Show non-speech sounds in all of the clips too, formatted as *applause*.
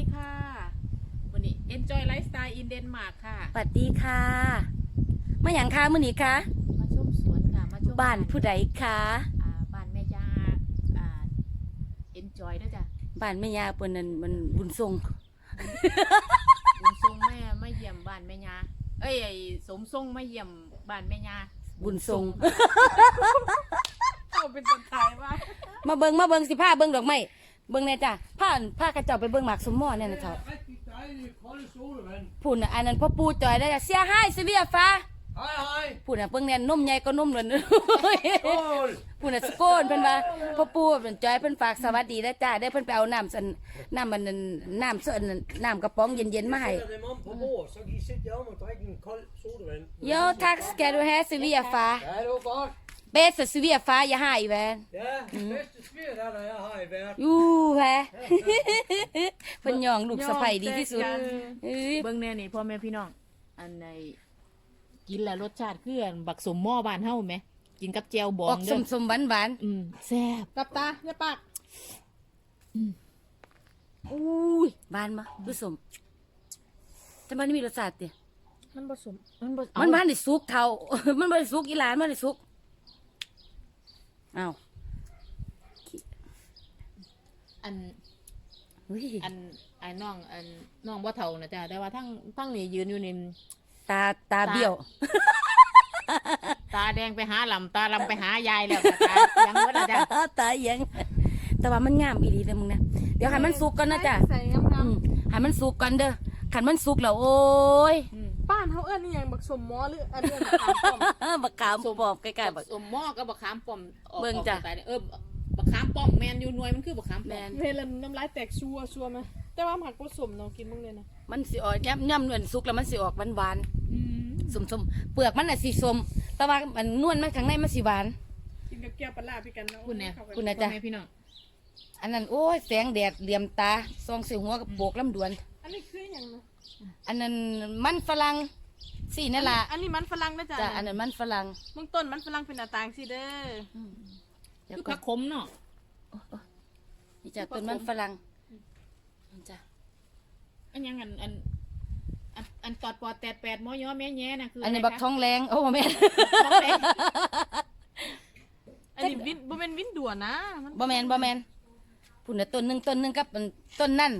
ดีค่ะวันนี้ Enjoy Lifestyle in Denmark ค่ะสวัสดีค่ะมาอย่างคะมื้อนี้คะมาชมสวนค่ะมาชมบ้านผู้ใดคะอ่าบ้านแม่ย่าอ่า Enjoy ด้วยจ้ะบ้านแม่ยาเปิ้นนั่นมันบุญทรงบุญทรงแม่มาเยี่ยมบ้านแม่ย่าเอ้ยไอ้สมทรงมาเยี่ยมบ้านแม่ย่าบุญทรงเอาเป็นคนไทยว่ามาเบิ่งมาเบิ่งสิผ้าเบิ่งดอกไม้ เบิ่งแน่จ้ะผ้าผ้ากระเจ้าไปเบิ่งหมากสมหมอเนี่ยนะเจ้า Rigtig dejlige kolde solvand. พุ่นน่ะอันนั้นพ่อปู่จอยได้จ้ะเสียหายสิเวียฟ้า Hej hej. พุ่นน่ะเบิ่งแน่นมใหญ่ก็นมเลย Skål. พุ่นน่ะสโกนเพิ่นว่าพ่อปู่เพิ่นจอยเพิ่นฝากสวัสดีนะจ้าได้เพิ่นไปเอาน้ำสันน้ำมันนั้นน้ำเส้นน้ำกระป๋องเย็นๆมาให้ Sætter dem om på bord, så kan I sætte jer om og drikke en kold sodavand. Jo, tak skal du have, Sevilla far. Ja, det var godt. Bedste Sevilla far, jeg har i verden. Ja, det bedste sviger der, der jeg har i verden. ยูแฮะเพิ่นยองลูกสะใภ้ดีที่สุดเอ้ยเบิ่งแน่นี่พ่อแม่พี่น้อง อันในกินแล้วรสชาติคืออันบักสมหม้อบ้านเฮาไหม กินกับแจวบอองอกเด้อสมๆหวานอืมแซ่บกับตาอย่าปากๆอุ้ยหวานบ่คือสมแต่มันมีรสชาติติมันผสมมันบ่มันบ่ได้สุกเท่า มันบ่ได้สุกอีหลานมันได้สุก อ้าวอันอุ้ยอันไอ้น้องอันน้องบ่เฒ่านะจ้ะแต่ว่าทั้งทั้งนี่ยืนอยู่นี่ ตาตาเบี้ยว ตาแดงไปหาลำตาลำไปหายายแล้วตายังบ่ได้จ้ะ ตาเอียง แต่ว่ามันงามอีหลีเด้อมึงนะ เดี๋ยวให้มันสุกก่อนนะจ้ะใส่งามอืมให้มันสุกก่อนเด้อคันมันสุกแล้วโอ้ย อื อิ้นนี่หยังบักสมหมอหรืออันเอิ้นบักขามป้อมบักขามปอบใกล้ๆบัก สมหม้อกับบักขามป้อมออกเบิ่งจ้ะ ออกสไตล์เนี่ยเออบักขามป้อมแมนอยู่หน่วยมันคือบักขามแมป้อมนเวลาน้ำลายแตกชัวชัวไหมแต่ว่าผักผสมเนาะกินมึงเลยนะมันสิออกย่ำย่ำนวลสุกแล้วมันสิออกหวานหวานอืมๆสมสมๆเปลือกมันน่ะสีส้มแต่ว่ามันนวลมันข้างในมันสีหวาน กินกับแก้วปลาร้าพี่กันเนาะคุณเนี่ยเข้าไปคุณน่ะพ่อแม่พี่น้องอันนั้นโอ้ยแสงแดดเหลี่ยมตาซองใส่หัวกับโบกลำดวน อันนี้คือหยังนะอันนั้นมันฝรั่ง สีนั่นล่ะอันนี้มันฝรั่งนะจ๊ะจ้ะอันนั้นมันฝรั่งมึงต้นมันฝรั่งเป็นหน้าต่างสิเด้อเดี๋ยวคือก่ผัอนกขมเนาะนี่จ้ะต้นมันฝรั่งนี่จ้ะ อันยังอันอันอันอันตอดปอดแตดแปดหมอย่อแม่แย่น่ะคืออัอันนี้บักทองแรงโอ้แม่นอันนี้วินบ่เป็นวินด่วนนะมันบ่แมนบ่แมนพุ่นน่ะต้นหนึงต้นหนึงกับอันต้นนั่น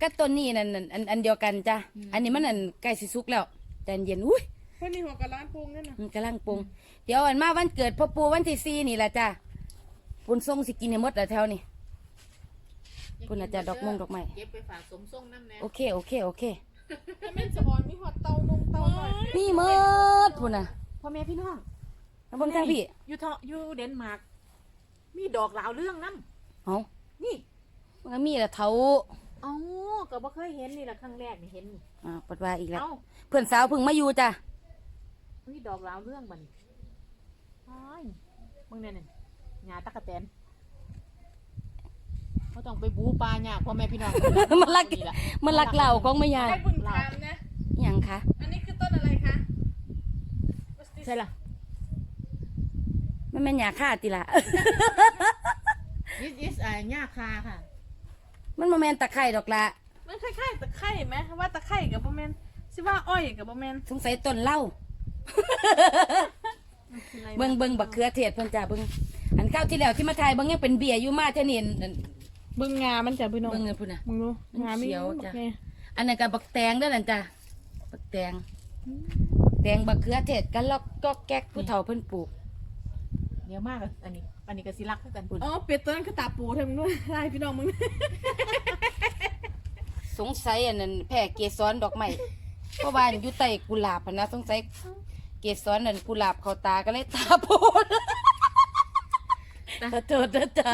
กับต้นนี้นั่นนั่นอันอันเดียวกันจ้ะ อันนี้มันอันใกล้สิสุกแล้ว แต่เย็นอุ้ยเพิ่นนี่หัวกะล้านโพงนั่นน่ะมันกำลังปรุง เดี๋ยวอันมาวันเกิดพ่อปู่วันที่สี่นี่แหละจ้ะปุนทรงสิกินให้หมดแล้วแถวนี้คุณอาจารย์ดอกมงดอกไม้ เก็บไปฝากสมทรงน้ำแน่โอเคโอเคโอเคแต่แม่นสะออนมีหอดเตานงเตาหน่อยมีหมดพุ่นน่ะพ่อแม่พี่น้องแล้วเบิ่งทางพี่อยู่เทาะอยู่เดนมาร์กมีดอกลาวเรื่องน้เอ้าำนี่ มันก็มีละเถาเอ้าก็บ่เคยเห็นนี่แหละครั้งแรกนี่เห็นนี่อ่าปัดว่าอีกแล้ว เอ้าเพื่อนสาวเพิ่งมาอยู่จ้ะมีดอกลาวเรื่องบัดนี้อ้ายมึงเนี่ยนี่หญ้าตะกะแตนเขาต้องไปบูปลาหยากพ่อแม่พี่น้องมันรักนี่ล่ะ มันรักเหล่าของไม่ยาไอ้บุญถามนะอหย่างคะอันนี้คือต้นอะไรคะใช่ล่ะมันแม่นหยาค่าติละ this is อ่าหญ้าคาค่ะ มันบ่แม่นตะไคร่ดอกละมันคล้ายๆตะไคร่ไหมว่าตะไคร่กับบ่แม่นสิว่าอ้อยกับบ่แม่นสงสัยต้นเหล้าเบิ่งเบิ่งบักเขือเทศเพิ่นจ้ะเบิ่งอันข้าวที่แล้วที่มาถ่ายเบิ่งยังเป็นเบียร์อยู่มาเท่านี้อันเบิ่งงามันจะพี่น้องเบิ่งเงินพุ่นน่ะมึงรู้งาไม่เขียวรู้จ้ะโอเคอันนั้นก็บักแตงเด้อนั่นจ้ะบักแตงแตงบักเขือเทศกันลอกก็แก๊กผู้เฒ่าเพิ่นปลูกเดี๋ยวมากอะอันนี้ อันนี้ก็สิรักคือกันปุ่นอ๋อเป็ดตัวนั้นคือตาปูเธอมึงด้วยได้พี่น้องมึงสงสัยอันนั้นแผ่เกสรดอกไม้เพราะว่าอยู่ใต้กุหลาบหั้นนะสงสัยเกสรนั่นกุหลาบเข้าตาก็เลยตาโพดขอโทษนะจ๊ะ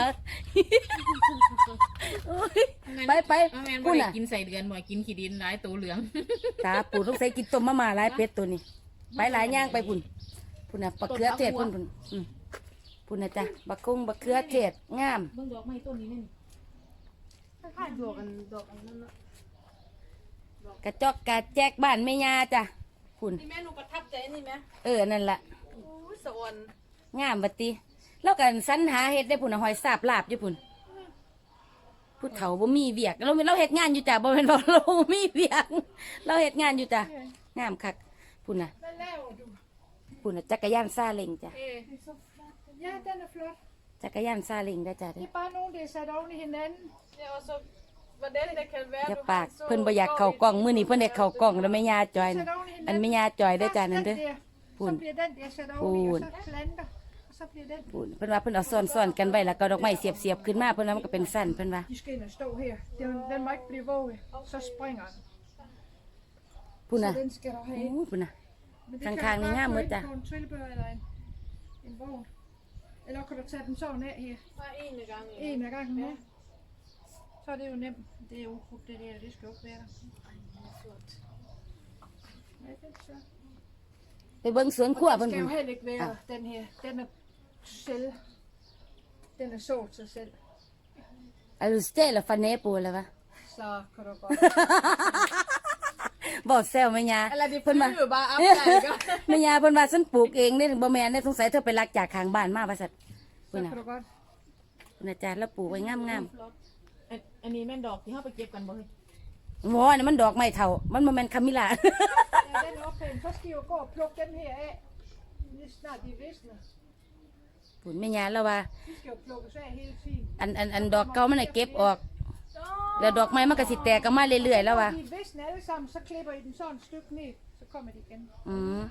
โอ๊ยไปไปเอาแม่นบ่พุ่นได้น่ะ กินใส่เดือนบ่กินขี้ดินหลายตัวเหลือง ตาปูสงสัยกินต้มมาม่าหลายเป็ดตัวนี้ ไปหลายย่างไปพุ่นพุ่นน่ะบักเขือเทศพุ่นพุ่นอืม พุ่นน่ะจ้ะบักกุ้งบักเขือเทศงามเบิ่งดอกไม้ต้นนี้นี่คล้ายๆดอกอันดอกอันนั้นนะกระจอกกระแจกบ้านแม่ยาจ้ะพุ่นนี่แม่หนูประทับใจนี่ไหมเออนั่นล่ะโอ้ยสะออนงามบัดติแล้วกันสรรหาเฮ็ดได้พุ่นน่ะหอยสาบลาบอยู่พุ่นผู้เฒ่าบ่มีเวียกเราเราเฮ็ดงานอยู่จ้ะบ่แม่นว่าเราบ่มีเวียก เราเฮ็ดงานอยู่จ้ะงามคักพุ่นน่ะ Hvad laver du? พุ่นน่ะจักรยานซาเล้งจ้ะ Det er så flot. Ja, den er flot. จักรยานซาเล้งได้จ้ะ Det er bare nogen, der er sat oven i hinanden. Ja, og så hvordan det kan være, อย่า du ปาก har så เพิ่นบ่อยากเข้ากล้องมื้อนี้เพิ่นได้เข้ากล้องแล้วแม่ย่าจอย Sat น่ะ oven i อัน hinanden. แม่ย่าจอยได้จ้ะนั่น Først เด้อ den der, Fun. Så bliver den der sat oven i, og Fun. så planter. Og så bliver den. พุ่นเพิ่นว่าเพิ่นเอาซ้อนๆกันไว้แล้วก็ดอกไม้เสียบๆขึ้นมาเพิ่นว่ามันก็เป็นสั้นเพิ่นว่า De skal ind og stå her. Den, den må ikke blive våget. Så springer den. พุ่นน่ะ Så den skal du โอ้ have ind. พุ่นน่ะ Men det Kang kan Kang, du den her bare få måde ind der. på en trillebør eller en, en vogn. Eller kan du tage den sådan af her. Bare en af gangen. En af gangen, ja. Så er det jo nemt. Det er ukrudt, det der. Det skal jo ikke være der. Ja, det er så. ไปเบิ่งสวนครัว Og เพิ่ den น skal พุ่ jo น heller ikke være den her. Den er selv. Den er så til sig selv. อารุสเตลฟาเนปูแล้ววะ Så kan du godt. *laughs* บอกแซวแม่ย่า Eller de เพิ่นมา flyver jo bare op der, ikke? แม่ย่าเพิ่นว่าฉันปลูกเองเด้บ่แม่นเด้สงสัยเธอไปลักจากข้างบ้านมาว่าซั่น Så เพิ่นน่ะ kan du godt. เพิ่นอาจารย์แล้วปลูกไว้งามอันอันนี้แม่นดอกที่เฮาไปเก็บกันบ่เฮ้ยๆบ่นี่มันดอกไม้เฒ่า มันบ่แม่นคามิลา Ja, den er ophængt. Så skal I jo gå og plukke dem her af. Lige snart de visner. พุ่นแม่ย่าแล้วว่า De skal jo plukkes af hele tiden. อันอันอันดอกเก่ามันน่ะเก็บออก แล้วดอกไม้มันก็สิแตกออกมาเรื่อยๆแล้วว่า Når de er visne alle sammen, så klipper I dem sådan et stykke ned. Så kommer de igen. อืม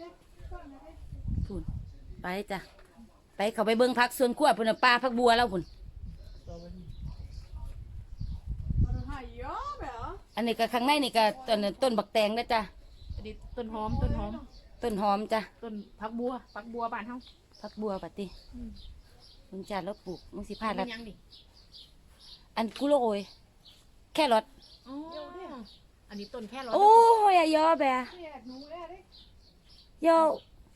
Ja, sådan er det. พุ่นไปจ้ะ ไปเข้าไปเบิ่งผักสวนครัวพุ่นน่ะปลาผักบัวแล้วพุ่น Og du har jordbær. อันนี้ก็ข้างในนี่ก็ต้นต้นบักแตงนะจ้ะ อันนี้ต้นหอมต้นหอมต้นหอมจ้ะ ต้นผักบัวผักบัวบ้านเฮาผักบัวปะติ มึงจ้าแล้วปลูกมึงสิพลาดมัละนยังดิอันกุโรยแค่รถอ๋ออันนี้ต้นแค่ร้อยโอ้ยอะยอแบะ Det er nu, er det ikke? โย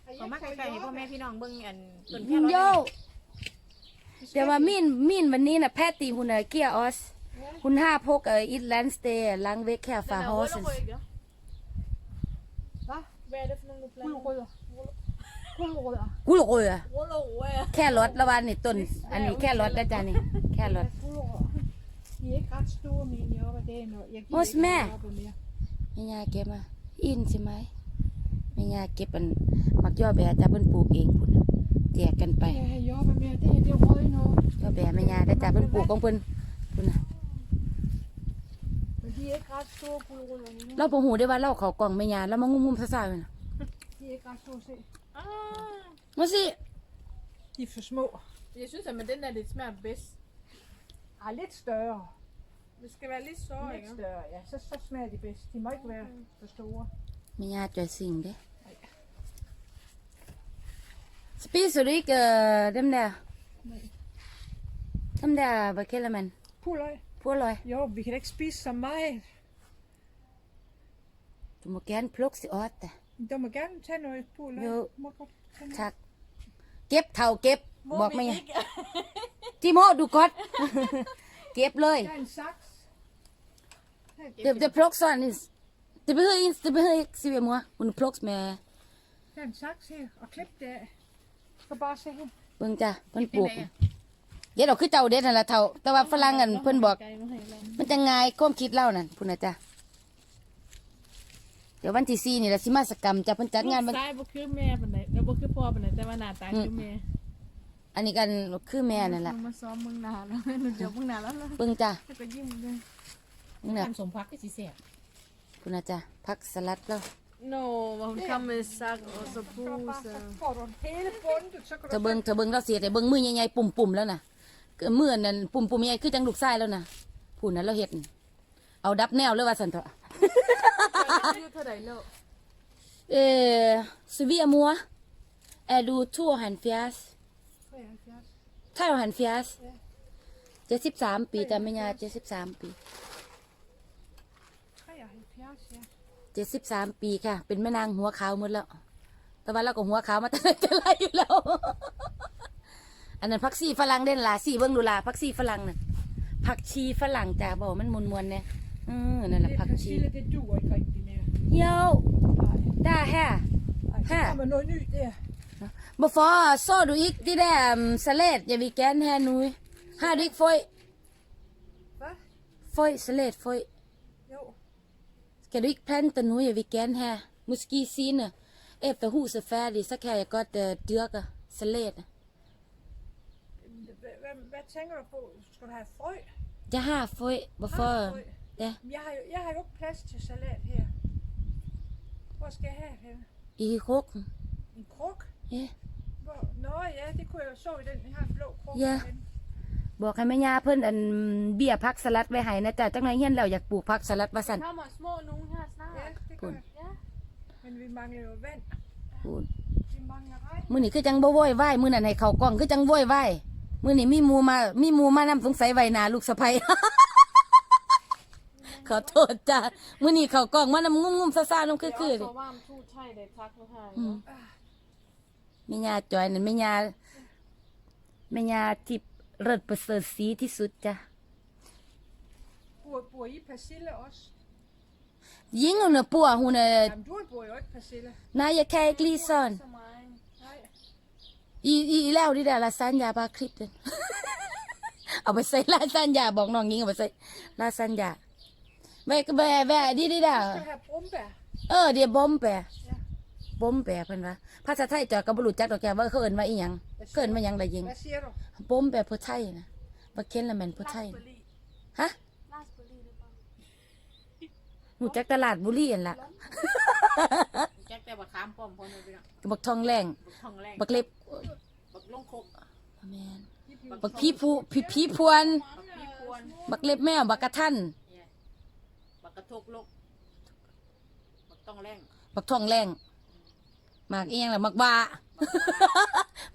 Har I ก็ ikke มา fået ใกล้ๆให้พ่อ jordbær? แม่พี่น้องเบิ่งอันต้นแค่ร้อยโยเดี๋ยวว่ามินมินวันนี้น่ะแพทตีหุ่นเอเกียออสหุ่นห้าพกเอออิตแลนด์สเตย์ลังเวกแค่ Den ฟา er ฮอส rullerød, ikke? Hvad? Hvad er det for nogle, du blander? Guldrødder. Guldrødder. กุโรยอะ Rullerød. แค่รถละวันนี่ต้น อันนี้แค่รถนะจ้ะนี่ แค่รถ Ja, guldrødder. De er ikke ret store, mine jobber. Det er noget. Jeg giver Hos ikke mig. nogen jobber mere. แม่ยาเก็บมาอินใช่ไหมแม่ยาเก็บอันมักยอแบะจ้ะเพิ่นปลูกเองพุ่นน่ะแจกกันไป Jeg har jobber mere. Det her, det er røde nu. ยอแบะแม่ยาได้จ้ะเพิ่นปลูกของเพิ่นพุ่นน่ะ Men de er ikke ret store, guldrødder nu. เราบ่ฮู้ได้ว่าเราเข้ากล่องแม่ยาแล้วมางุ่มๆซ่าๆอยู่น่ะ De er ikke ret store, se. Ah, Må se. de er for små. jeg synes, at med den der, det smager bedst. Ah, lidt større. Det skal være lidt sårere, Lidt ikke? større, ja. Så, så smager de bedst. De må ikke være for store. Men jeg har dressing det. Spiser du ikke øh, dem der? Dem der, hvad kalder man? Puløg? Purløg. Jo, vi kan da ikke spise så meget. Du må gerne plukke det op. Du må gerne tage noget purløg. Jo. Du må godt tage noget. Tak. เก็บเท่าเก็บ บอกแม่ยาจิโมดูกดเก็บเลย Der er en saks. Her, Det, det plukker sådan. Det behøver ikke, det behøver ikke, siger mor. Hun plukker med, der er en saks her. Og klip det af. Du skal bare se her. เบิ่งจ้ะเพิ่นปลูกเดี๋ยวเราคือเจ้าเด็ดนั่นละเท่า แต่ว่าฝรั่งอันเพิ่นบอกไกลมาให้เรามันจะง่ายความคิดเล่านั่นพุ่นนะจ้ะ เดี๋ยววันที่สี่นี่ละสิมาสกรรมจะเพิ่นจัดงานวัน ลูกชายบ่คือแม่ปานใดแล้วบ่คือพ่อปานใดแต่ว่าหน้าตาคือแม่อันนี้กันคือแม่นั่นแหละมันมาซ้อมมึงนานแล้วหนูเดี๋ยวมึงนานแล้วแล้วเบิ่งจ้ะแล้วก็ยิ้มเลยนี่น่ะการสมพักก็สิแซ่บพุ่นนะจ้ะผักสลัดแล้ว Nå, hvor hun kom med sak og så Så, bare, pose. så får du en hele bundet, så kan เธ du อเบิ่งเธอเบิ่งเราเสียแต่เบิ่งมือใหญ่ๆปุ่มๆแล้วน่ะก็มือนั่นปุ่มๆใหญ่คือจังลูกชายแล้วน่ะพุ่นน่ะเราเฮ็ดนี่ เอาดับแนวเลยว่าซั่นเถอะ Det er på dig lå. เอ่อสวีอมัวแอดูทั่วหันฟิาส 73. ถ้าเราหันฟิาสเจ็ดสิบสามปีแต่ไม่ยาเจ็ดสิบสามปี 73, ja. เจ็ดสิบสามปีค่ะ เป็นแม่นางหัวขาวหมดแล้ว แต่ว่าเราก็หัวขาวมาตั้งแต่ไรอยู่แล้ว อันนั้นพักซีฝรั่งเด่นล่ะสีเบิ้งดูล่ะพักซีฝรั่งน่ะผักชีฝรั่งจ้าบอกมันมวนมวนๆเนี่ย อือนั่นแหละ Det ผักชี persille, det duer ikke rigtig mere. เย้า Nej. ได้แฮะ Ej, så Her. kommer noget nyt der. Hvorfor så du ikke det der um, salat, jeg vil gerne have nu? Har du ikke føj? Hvad? Føj, salat, føj. Jo. Skal du ikke plante den nu? Jeg vil gerne have. Måske senere. Efter huset er færdigt, så kan jeg godt øh, dyrke salat. Hvad, hvad, hvad tænker du på? Skal du have frø? Jeg har føj. Hvorfor? Har du frø? Ja, Jeg har, jo, jeg har jo ikke plads til salat her. Hvor skal jeg have henne? i rukken. En kruk? Ja. Hvor? Nå ja, det kunne jeg jo så i den. Jeg har en blå kruk. Ja. derhenne. บอกให้แม่ย่าเพิ่นอันเบี้ยพักสลัดไว้ให้นะจ๊ะจังไรเฮียนแล้วอยากปลูกพักสลัดว่าสั่น kommer små nogen her snart. Ja, det Bund. gør jeg. Men vi mangler jo vand. พูด Vi mangler regn. มื้อนี้คือจังบ่โวยวายมื้อนั้นให้เขากล้องคือจังโวยวายมื้อนี้มีหมูมา มีหมูมานำสงสัยไว้หน้าลูกสะใภ้ ขอโทษจ้ะมื้อนี้เขากล้องมานำงุ่มๆซ่าๆนำคือ Det คือ er også så varmt ud, tag det, tak for her. Mm. Mm. แม่ย่าจอยนั่นแม่ย่าแม่ย่าที่เลิศประเสริฐสีที่สุดจ้ะ Bor, bor I persille også? ยิงเอาเน่ะปัวหูน่ะ Jamen, du bor jo ikke persille. นายอย่าแค่กลีซอน Så meget. Nej. อีอีอีแล้วดิดาลาซานยาบาคลิปเดนเอาไปใส่ลาซานยาบอกน้องยิงเอาไปใส่ลาซานยา แม่ก็แม่แม่ดิดิดา Du skal have brumbær. เออเดี๋ยวบอมแปะบอมแปะเพิ่นว่าภาษาไทยจอยก็บ่รู้จักดอกแกว่าเขาเอิ้นว่าอีหยังเขาเอิ้นว่าหยังได้ยิง Hvad siger du? บอมแปะผู้ไทยนะบ่เค้นละแม่นผู้ไทย Lars นะ Berlin. ฮะ Lars Berlin, det er bare. รู้จักตลาดบุรีอั่นล่ะแจ็คแต่บักขามป้อมพ่อแม่พี่น้องบักทองแรงบักทองแรงบักเล็บบักลงคกแม่นบักพี่ผู้พี่พี่พวน บักพี่พวนบักเล็บแมวบักกระทันเนี่ย บักกระทกลกบักต้องแรงบักทองแรงหมากเอียงล่ะหมักบา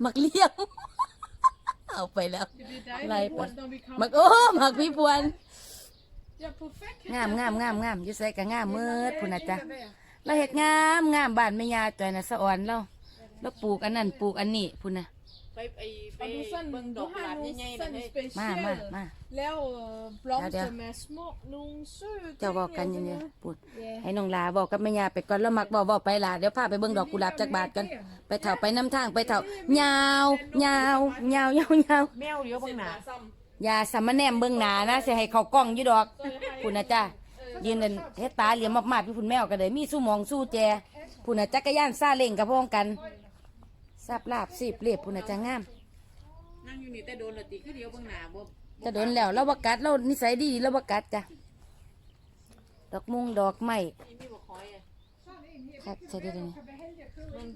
หมักเลี้ยง เอาไปแล้ว Det er dig, Nej, der bor, når vi หมั kommer. กโอ้หมักพี่พวน Ja, perfekt. งามงามงามงามอยู่ใส่กับงามเมิดพุ่นนะจ๊ะ Vær. เราเห็ดงามงามบ้านแม่ยาจอยน่ะสะอ่อนเราแล้วปลูกอันนั้นปลูกอันนี้พุ่นน่ะ ไปไอไป Og du, sådan, เบิ่งด du อกกุหลา har บ nogle ใหญ่ๆนั่น sådan เฮ้ยมามา specielle มา lav øh, blomster Ja, det er. med små, nogle søde เจ้า ting บอกกัน og อยัง sådan ไง noget. ปุ่น Ja. ให้น้องลาบอกกับแม่ยาไปก่อนแล้วมักบอกบอกไปลาเดี๋ยวพาไปเบิ่งดอกกุหลาบจากบาทกันไปเถาไปน้ำทางไปเถายาวยาวยาวยาวยาวแมวเดี๋ยวเบิ่งหน้าอย่าสามมาแนมเบิ่งหนานะสิให้เขากล้องอยู่ดอกพุ่นนะจ้ายืนนั่นเฮ็ดตาเหลี่ยมมากๆพี่พุ่นแมวก็เลยมีสู้หมองสู้แจพุ่นน่ะจักรยานซาเล้งกับพ้องกัน สับลาบสิบเรียบพุ่นน่ะจะงาม นั่งอยู่นี่แต่โดนละติคือเดี๋ยวเบิ่งหน้าบ่จะโดนแล้วเราบักัดเรานิสัยดีเราบักัดจ้ะดอกมุงดอกไม้มีมีบ่คอยอะครับใช่ได้เลยมัน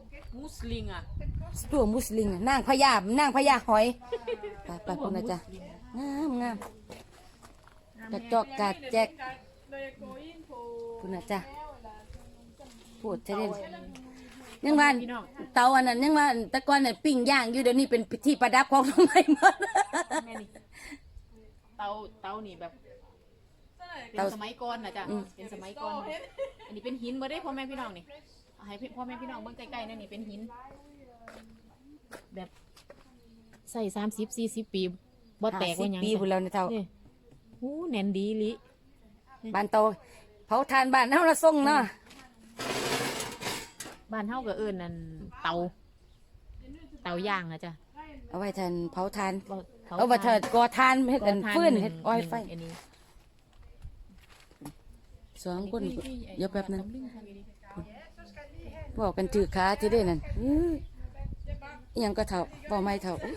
มุสลิงอะตัวมุสลิมน่ะนางพญานางพญาหอยไปไปพุ่นน่ะจ้ะงามงามกระจอกกระแจก Når jeg går ind på พุ่นน่ะจ้ะพูดใช่ได้เลย ยังว่าเตาอันนั้นยังว่าแตะกอนน่ะปิ้งย่างอยู่เดี๋ยวนี้เป็นที่ประดับของทำไมหมด แม่นี่เตาเตานี่แบบ sådan er เป็นเตาสมัยก่อนนะจ๊ะอืมเป็นสมัยก่อนนะอันนี้เป็นหินบ่ได้พ่อแม่พี่น้องนี่เอาให้พ่อแม่พี่น้องเบิ่งใกล้ๆนั่นนี่เป็นหิน แบบใส่สามสิบสี่สิบปีบ่แตกห้าว่าสิบหยังปีพุ่นแล้วนะเท่านี่หูแน่นดีลิบ้านโตเผาทานบ้านเฮาละส่งเนาะ บ้านเฮาก็เอิ้นนั่นเตา เตาย่างนะจ๊ะเอาไว้ทานเผาทาน บ่เอาไว้เถิดก่อทานเฮ็ดอันก่ทาฟื้นหงเฮ็ดอ้อยไฟหนึ่งอันนี้สองคนอัคือเดี๋ยวแป๊บนึงตำลึทำดีบอกกันถือขาจะได้นั่นอื้ออิหยังก็เท่าบ่ไม่เท่าอุ๊ย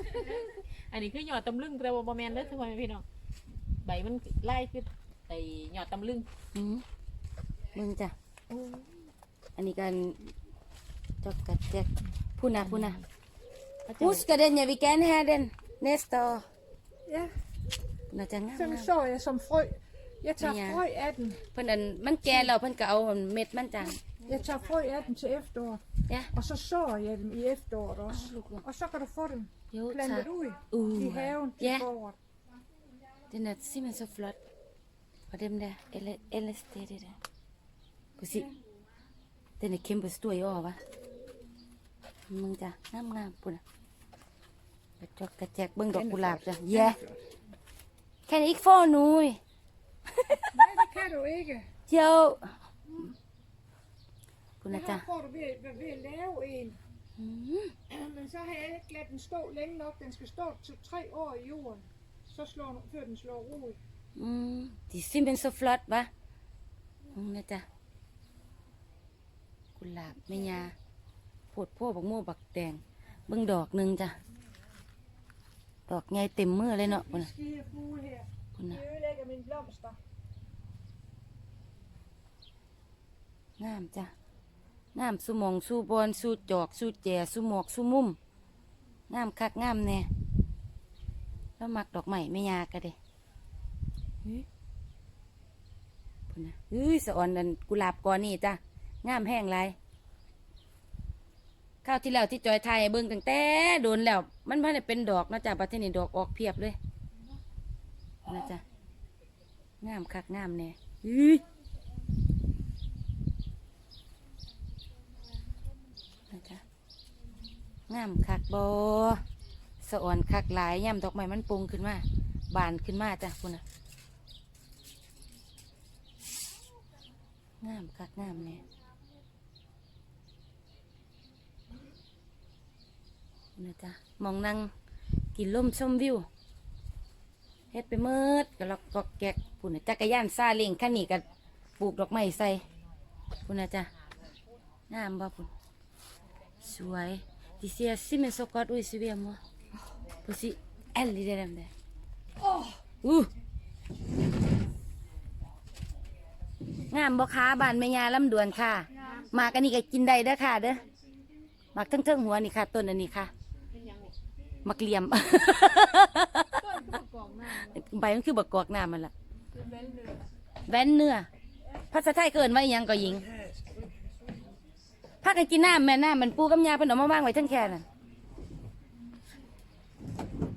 อันนี้คือหยอดตำลึงแต่ว่าบ่แม่นเด้อทุกคนพี่น้องใบมันไล่คือไอ้หยอดตำลึง อื้อมึงจ้ะอันนี้กัน จอกกัดแจกพูนะพูนะเขาเจ้า Husk den, ja, vi gerne have den næste år. Ja, Når den er sådan så jeg som frø. Jeg tager Ja. frø af den. เพิ่นอันมันแก่แล้วเพิ่นก็เอาเม็ดมันจัง Jeg tager frø af den til efteråret. Ja. Og så sår jeg dem i efteråret også. Og så kan du få dem โย plantet ud อู้ i haven til Ja. foråret. Den er simpelthen så flot. Og dem der L- LSD det der. Kunne se. Den er kæmpe stor i år, hva'? มึงจ้ะงามงามๆปุ่นน่ะกระจอกกระแจกเบิ่งดอกกุหลาบจ้ะแย่แค่นี้อีกฟอหนุย Nej, det kan du ikke. เจียวปุ่น Jeg นะจ้ะ har prøvet ved, ved, ved at lave en. อืม Men så har jeg ikke ladet den stå længe nok. Den skal stå til tre år i jorden. så slår den, før den slår rod. อืมดิซิมเป็นโซฟลอตปะอืมนะจ๊ะกุหลาบแม่ยา โพดโพบักโม่บักแดงเบิ่งดอกหนึ่งจ้ะ ดอกใหญ่เต็มมือเลยเนาะพุ่นน่ะ Skide fugle her. พุ่น De น่ะ ødelægger mine blomster. งามจ้ะงามสุหมองสุบอนสุจอกสุแจสุหมอกสุมุมงามคักงามแน่แล้วมักดอกไม้แม่ยากะเด้เฮ้ยพุ่นน่ะเฮ้ยสะออนนันกุหลาบกอนี่จ้ะงามแห้งไร ข้าวที่แล้วที่จอยไทยเบิ่งตั้งแต่โดนแล้ว มันพันเป็นดอกนะจ้ะประเทศนี้ดอกออกเพียบเลยนะจ๊ะงามคักงามแน่เฮ้ยนะคะงามคักบอสะอ่อนคักหลายย่ำดอกไม้มันปรุงขึ้นมาบานขึ้นมาจ้ะคุณน่ะงามคักงามเนี่ยคุณ นะจ๊ะมองนั่งกินลมชมวิวเฮ็ดไปเมิดกระลอกกอกแกกคุณน่ะจักรยานซาเล้งคันนี้ก็ปลูกดอกไม้ใส่คุณนะจ๊ะงามบ่คุณ Suai. Di sia si men sokot ui si biam mo. Pusi el di dalam dah. Oh. Uh. งามบ่ค้าบ้านแม่ยาลำดวนค่ะ มากันนี่ก็กินได้เด้อค่ะเด้อมักทั้งๆหัวนี่ค่ะต้นอันนี้ค่ะ มักเหลี่ยมใบมันคือบักกอกน้ำมันล่ะแว่นเนื้อภาษาไทยเกินว่าอิหยังก็หญิงพากันกินน้ำแม่น้ำมันปูกับยาเพิ่นเอามาว่างไว้ทั้งแค่น่ะ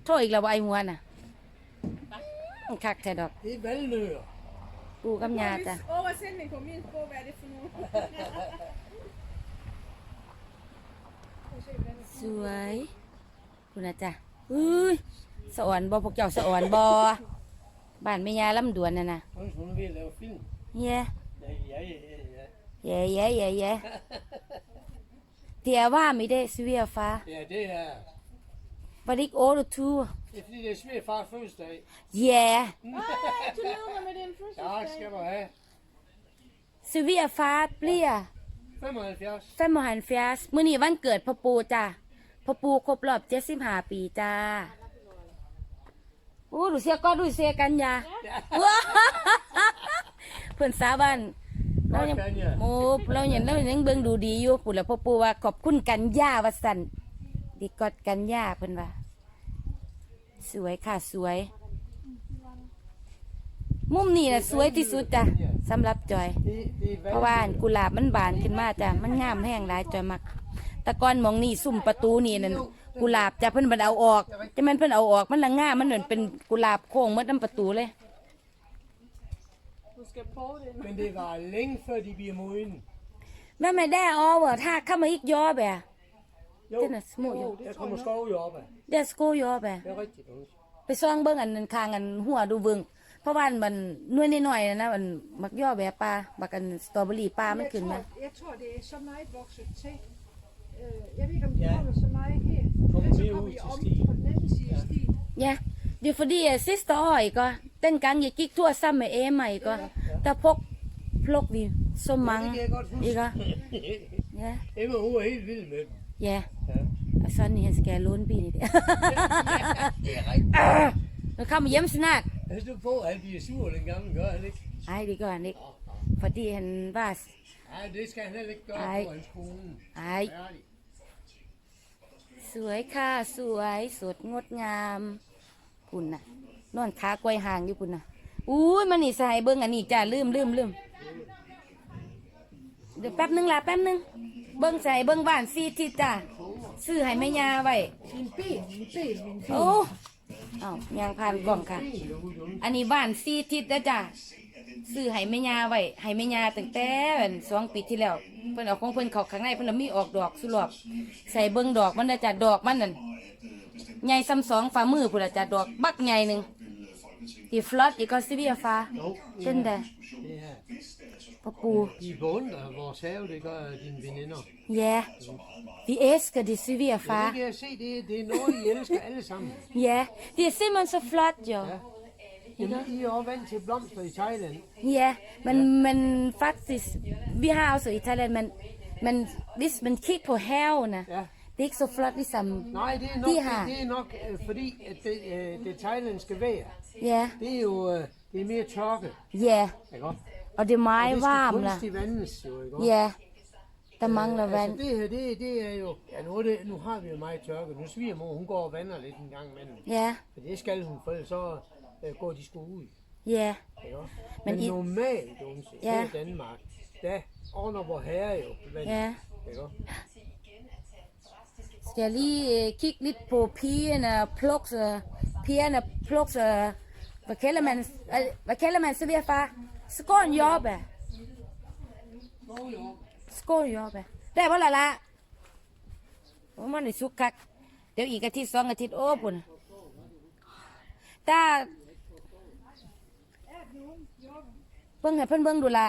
โทษอีกแล้วว่าไอ้หัวน่ะคักแท้ดอก Det er valnøer. ปูกับยาจ้ะ Oversætning på min sprog, hvad er det for noget? สวย คุณนะจ๊ะอุ้ยสะอ่อนบ่พวกเจ้าสะอ่อนบ่บ้านแม่ยาลำดวนน่ะนะ Hun hun er ved at lave film. เย่ Ja, ja, ja, ja. เย่เย่เย่เย่เดี๋ยวว่าไม่ได้สเวียฟ้า Ja, det er... บริกโอรทู Det er fordi, det er svært fars fødselsdag. เย่ Tillykke med din fødselsdag. Tak skal du have. สเวียฟ้าเปลี่ย 75. แฟนมหันเฟียสมื้อนี้วันเกิดพ่อปูจ้ะ พ่อปูครบรอบ75ปีจ้าโอ้ดูเสียก็ดูเสียกันยาว้าเพื่อนสาวบ้านเรายัง Godt, Tanja. โอ้เรายังเรายังเบิ่งดูดีอยู่ปุ่นแล้วพ่อปูว่าขอบคุณกันย่าว่าสันดีกอดกันย่าเพิ่นว่า สวยค่ะสวย มุมนี้น่ะสวยที่สุดจ้ะสำหรับจอย Det, det er เพราะว่ากุหลาบมันบานขึ้นมาจ้ะมันงามแห้งหลายจอยมัก แต่ก่อนหมองนี่ซุ่มประตูนี่นั่นกุหลาบจะเพิ่นบันเอาออกจะมันเพิ่นเอาออกมันละง่ามมันเหมือนเป็นกุหลาบโค้งหมดน้ำประตูเลย Du skal prøve det. Men det var længe før de bliver modne. แม่ไม่ได้ออเวอร์ถ้าเข้ามาอีกยอแบะ Jo, Den er små, jo. der kommer skov jo op af. เดสโกยอแบะ Det er rigtigt. Undskyld. ไปซ่องเบิ่งอันนั้นคางอันหัวดูเบิ่งเพราะว่ามันน้อยน้อยๆนะนะมันมักย่อแบะปลาบักอันสตรอเบอรี่ปลามัน Jeg ขึ้น tror, นะ jeg tror, det er så meget vokset til. Øh, jeg ved ikke, om de Ja. kommer så meget her. Kommer Ellers så mere kommer ud de til om stien. på den anden side af stien. เนี่ยเดี๋ยวฟอดีซิสเตอร์อ้อยก็เต้นกังยากิกทั่วซ้ำไม่เอใหม่ก็แต่พกพลกวิสมมัง Det kan jeg godt อีก huske. อะเนี่ย Emma, hun er helt vild med dem. แย่ Ja. อาซันนี่เห็นสแกนล้นปีนี่เดี Det er rigtigt. แล้วเข้ามาเยี่ยมสนัก Pas nu på, at han bliver sur den gamle, gør han ikke? ไอ้ดีก่อนนี่พอดีเห็นว่า Nej, det skal han heller ikke gøre Ej. på hans kone. ไอ้ Ærligt. สวยค่ะสวยสดงดงามปุ่นน่ะนอนขากล้วยห่างอยู่ปุ่นน่ะอุ้ยมันนี่ใส่เบิ้งอันนี้จ้าลืมลืมลืมเดี๋ยวแป๊บนึงล่ะแป๊บนึง เบิ้งใส่เบิ้งบ้านซีทิศจ้าซื้อให้แม่ยาไว้ En ben, en ben, en ben. โอ้เอ้ายังผ่านกล่องค่ะ อันนี้บ้านซีทิศนะจ้ะ ซื้อให้แม่ยาไว้ให้แม่ยาตั้งแต่อั่นสองปีที่แล้วเพิ่นเอาของเพิ่นเข้าข้างในเพิ่นเอามีออกดอกสุรอบใส่เบิ่งดอกมันนะจ้ะดอกมันนั่นใหญ่ซ้ำสองฝ่ามือพุ่นละจ้ะดอกบักใหญ่หนึ่งที่ฟลอตอีกก็ซิเวียฟ้า Jo, เช่นใด det er พ่อปู De beundrer vores have, det gør dine veninder. Ja, vi elsker det, Sylvia Ja, far. det kan jeg se, det, det er noget, I elsker alle sammen. Ja, det er simpelthen så flot, jo. Ja. Jamen, I er også vant til blomster i Thailand. Ja, men, men faktisk, vi har også i Thailand, men, men hvis man kigger på havene, Ja. det er ikke så flot ligesom... Nej, det er nok, De det, har. det er nok øh, fordi, at det, øh, det thailandske vejr, Ja, det er jo øh, det er mere tørke. ja, Ikke og det er Og meget det skal varmt. vandes jo, ikke? Ja, der mangler Altså vand. det her, det, det er jo... Ja, nu, er det, nu har vi jo meget tørke. Nu svigermor, hun går og vander lidt en gang imellem. Ja, For det skal hun, for så øh, går de sgu ud. Ja. Ikke? Men, Men I- normalt, unse, ja. I Danmark, der ordner vor herre jo. Men, Ja. Ikke? også? Skal jeg lige øh, kigge lidt på pigerne og pluks og pigerne og hvad kalder man, hvad, hvad kalder man så ved far? Skål jobba. Skål jobba. Der var la la. Hvor man er sukak. Det er ikke til sange til åbne. Der บิ่งให้เพิ่นเบิ่งดูล่ะ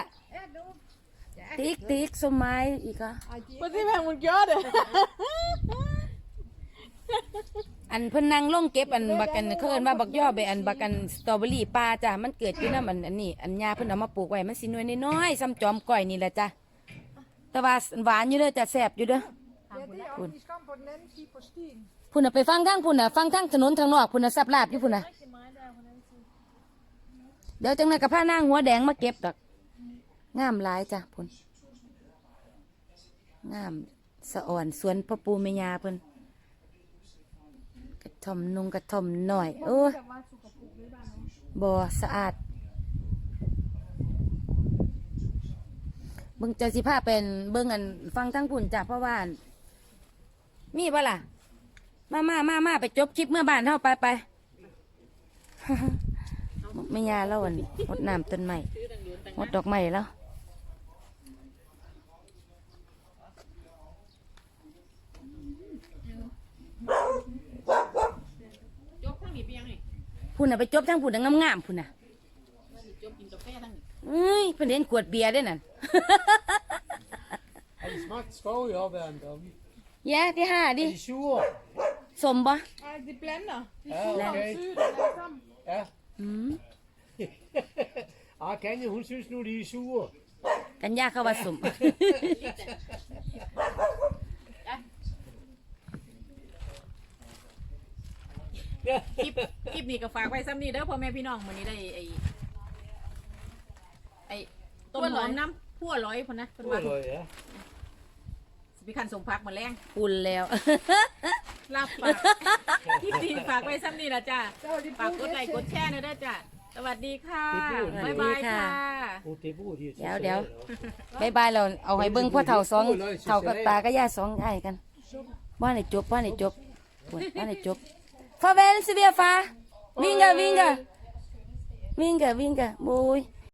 ติ๊กติ๊กสมัยอีกอะ Vad det var hon gör det. อันเพิ่นนั่งลงเก็บอันบักอันเขาเอิ้นว่าบักย่อไปอันบักอันสตรอเบอรี่ปลาจ้ะมันเกิดอยู่นำอันอันนี้อันยาเพิ่นเอามาปลูกไว้มันสิหน่วยน้อยๆซ้ำจอมก้อยนี่แหละจ้ะแต่ว่าหวานอยู่เด้อจ้ะแซ่บอยู่เด้อ Ja, det er også, de skal på den anden side på stien. พุ่นน่ะไปฟังทางพุ่นน่ะฟังทางถนนทางนอกพุ่นน่ะสับลาบอยู่พุ่นน่ะ เดี๋ยวจังนั้นก็พานางหัวแดงมาเก็บดอกงามหลายจ้ะพุ่นงามสะอ่อนสวนพ่อปู่แม่ย่าเพิ่นกระท่อมนุงกระท่อมหน่อยโอ้บ่อสะอาดเบิ่งเจ้าสิพาเป็นเบิ่งอันฟังทั้งผุ่นจ้ะเพราะว่ามีบ่ล่ะ มามามามาไปจบคลิปเมื่อบ้านเฮาไปไป ไม่ยาแล้วอันหดน้ำต้นไม้หดดอกไม้แล้วจบทั้งนี้เปียงนี่พุ่นน่ะไปจบทั้งผุ่นน่ะงามๆพุ่นน่ะจบกินกาแฟทั้งนี้เอ้ยเพิ่นเห็นขวดเบียร์ด้วยนั่น Har de smagt skovjordbæren deroppe? แย่ที่ห้าดิ Er de sure? สมบ่ Ej, de blander. De Ja, sure og okay. syge, det er sammen. Ja. อืม ah, Kanye, hun synes nu, de er sure. กันยาเข้าว่าสมคลิปคลิปนี้ก็ฝากไว้ซ้ำนี้เด้อพ่อแม่พี่น้องมื้อนี้ได้ไอ้ไอ้ต้นหอมน้ำพั่วร้อยพุ่นนะเพิ่นว่า Ui, ja. สิไปคันสมพักมาแรงอุ่นแล้ว ลาบฝากคลิปนี้ฝากไว้ซ้ำนี้ล่ะจ้า Så er de ฝากกด brugt ไลค์กดแชร์หนะเด้อจ้า สวัสดีค่ะ Det er god. บ๊ายบายค่ะ Oh, det bruger de til เดี๋ยวเดี๋ยว salat også. บายบายเราเอาให้เบิ้งพ่อเฒ่าสองเฒ่ากับตาก็ย่าสองไอ้กันบ้านไหนจบบ้านไหนจบบ้านไหนจบฟาเวลซิเวียฟ้าวิ่งกะวิ่งกะวิ่งกะวิ่งกะบุย